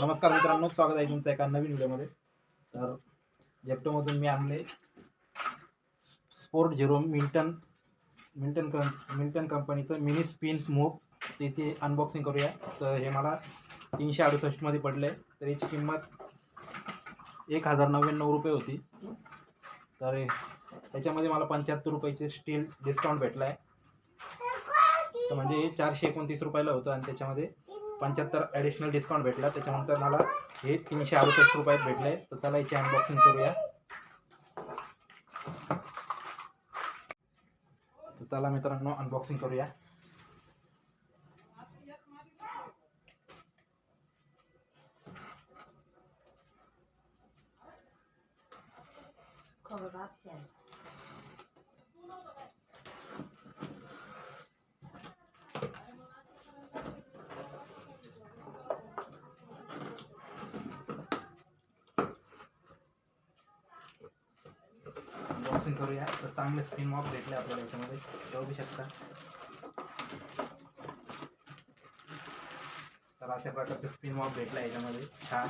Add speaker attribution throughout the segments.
Speaker 1: नमस्कार मित्रांनो स्वागत आहे तुमचं एका नवीन व्हिडिओमध्ये. तर जेप्टोमधून मी आणले स्पोर्ट झिरो मिल्टन मिल्टन कं मिल्टन कंपनीचं मिनी स्पिन मूव त्याची अनबॉक्सिंग करूया. तर हे मला तीनशे अडुसष्टमध्ये पडलं. आहे तर याची किंमत एक हजार नव्याण्णव रुपये होती. तर त्याच्यामध्ये मला पंच्याहत्तर रुपयाचे स्टील डिस्काउंट भेटला आहे तर म्हणजे चारशे एकोणतीस रुपयाला होतं आणि त्याच्यामध्ये पंच्याहत्तर ॲडिशनल डिस्काउंट भेटला. त्याच्यानंतर मला हे तीनशे अडुसष्ट रुपयात भेटले. तर चला याची अनबॉक्सिंग करूया. तर चला मित्रांनो अनबॉक्सिंग करूया. बॉक्सिंग करूया. तर चांगले स्क्रीन मॉप भेटले आपल्याला याच्यामध्ये. बघू शकता. तर अशा प्रकारचं स्क्रीन मॉप भेटला याच्यामध्ये. छान.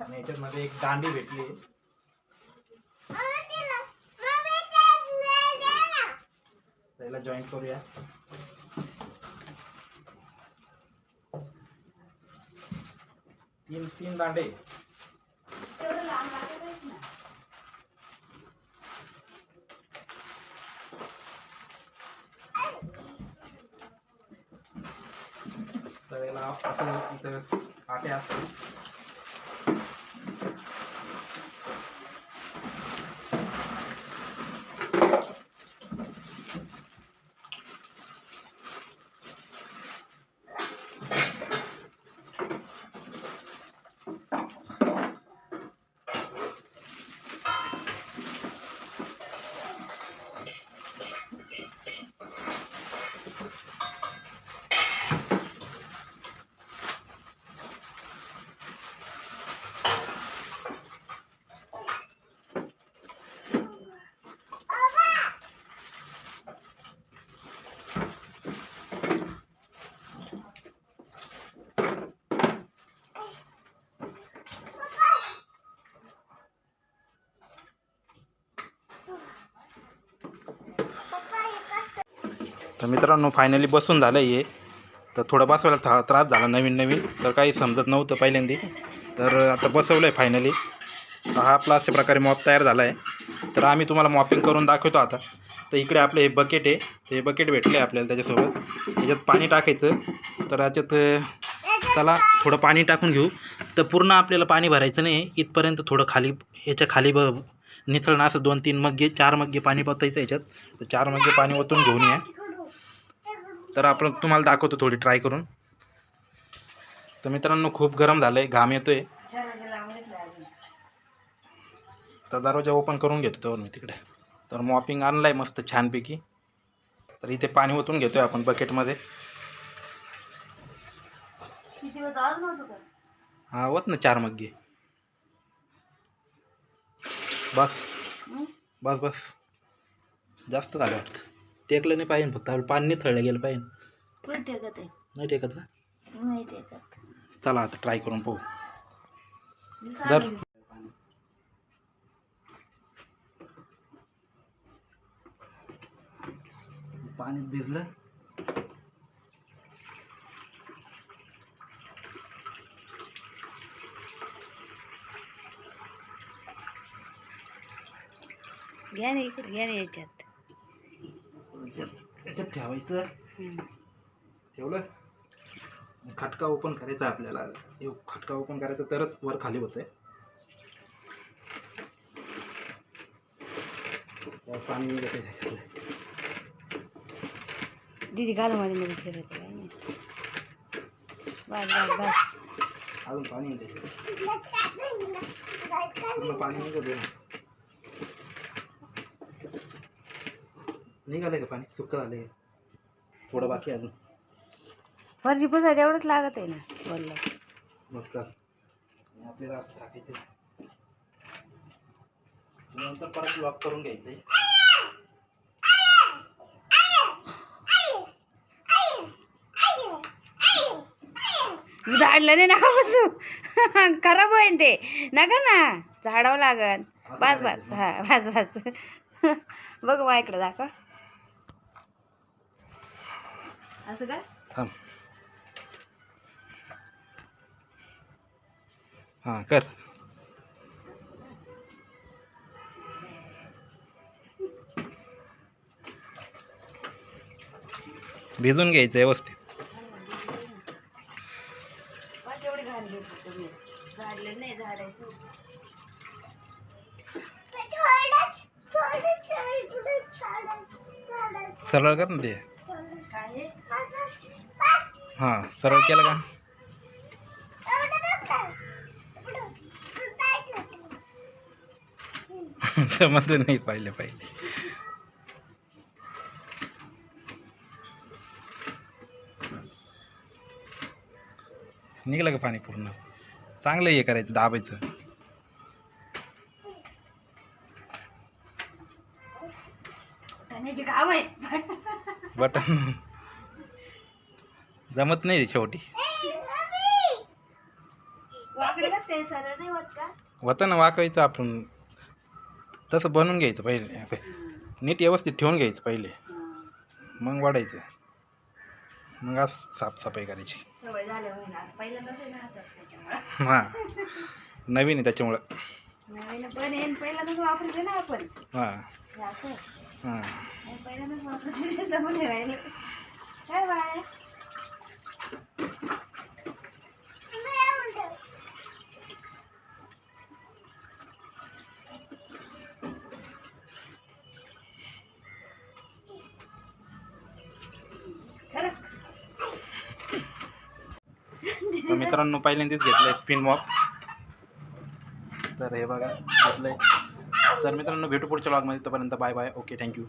Speaker 1: आणि याच्यामध्ये एक दांडी भेटली. त्याला जॉईन करूया. तीन तीन दांडे. तर याला असं इथं तर मित्रांनो फायनली बसून झालं आहे तर थोडं बसवायला था त्रास झाला नवीन नवीन तर काही समजत नव्हतं पहिल्यांदी. तर आता बसवलं आहे फायनली हा आपला अशा प्रकारे मॉप तयार झाला आहे तर आम्ही तुम्हाला मॉपिंग करून दाखवतो आता. तर इकडे आपलं हे बकेट आहे. हे बकेट भेटलं आहे आपल्याला त्याच्यासोबत. याच्यात पाणी टाकायचं. तर याच्यात त्याला थोडं पाणी टाकून घेऊ. तर पूर्ण आपल्याला पाणी भरायचं नाही. इथपर्यंत थोडं खाली याच्या खाली ब निथळणं असं दोन तीन मग्गे चार मग्गे पाणी ओतायचं याच्यात. तर चार मग्गे पाणी ओतून घेऊन या. तर आपण तुम्हाला दाखवतो थोडी ट्राय करून. तर मित्रांनो खूप गरम झालं आहे घाम येतो आहे तर दरवाजा ओपन करून घेतो तर मी तिकडे. तर मॉपिंग आणलं आहे मस्त छानपैकी. तर इथे पाणी ओतून घेतो आहे आपण बकेटमध्ये हा होत ना चार मग्गे. बस. बस बस. जास्त झालं वाटतं. टेकलं नाही पाहिजे फक्त आपलं पाणी नाही थळलं गेलं पाहिजे.
Speaker 2: पुढे टेकत आहे.
Speaker 1: नाही टेकत ना
Speaker 2: नाही टेकत.
Speaker 1: चला आता ट्राय करून पाहू. दर. पाणी भिजलं.
Speaker 2: घ्या ना इकडे घ्या ना याच्यात.
Speaker 1: याच्यात ठेवायचं. ठेवलं? खटका ओपन करायचा आपल्याला. खटका ओपन करायचा तरच वर खाली होतंय. पाणी त्याच्यातलं
Speaker 2: दीदी घाल मध्ये मध्ये फिरत. बस बस बस.
Speaker 1: अजून पाणी पूर्ण पाणी निघत निघालंय का पाणी? सुक्क झालंय. थोडं बाकी आहे अजून.
Speaker 2: फरची पुसाय तेवढंच लागत आहे ना बोललं
Speaker 1: मग चल. आणि आपल्याला असं टाकायचं. नंतर परत लॉक करून घ्यायचंय.
Speaker 2: झाडलं नाही नका बसू? खराब होईन ते. नका ना झाडावं लागन. बस बस. हा बस बस. बघ मा इकडं दाखव. असं का?
Speaker 1: थांब. हां कर. भिजून घ्यायचं व्यवस्थित.
Speaker 2: तेवढी घाण घेतली तुम्ही. झाडले नाही झाडायचं.
Speaker 1: सरळ कर ना ते.
Speaker 2: काय
Speaker 1: हां सरळ केलं का? जमत नाही पाहिले पाहिले. निघलं का पाणी पूर्ण? चांगलं हे करायचं दाबायचं. बटन. जमत नाही शेवटी.
Speaker 2: होत
Speaker 1: ना वाकायचं आपण. तसं बनवून घ्यायचं पहिले. नीट व्यवस्थित ठेवून घ्यायचं पहिले. मग वाढायचं. मग आज साफसफाई करायची. हां. नवीन आहे त्याच्यामुळं. हां.
Speaker 2: हे
Speaker 1: तर मित्रांनो पहिल्यांदाच घेतलं आहे स्पिन मॉप तर हे बघा घेतलं आहे तर मित्रांनो भेटू पुढच्या ब्लॉगमध्ये तोपर्यंत बाय बाय ओके थँक्यू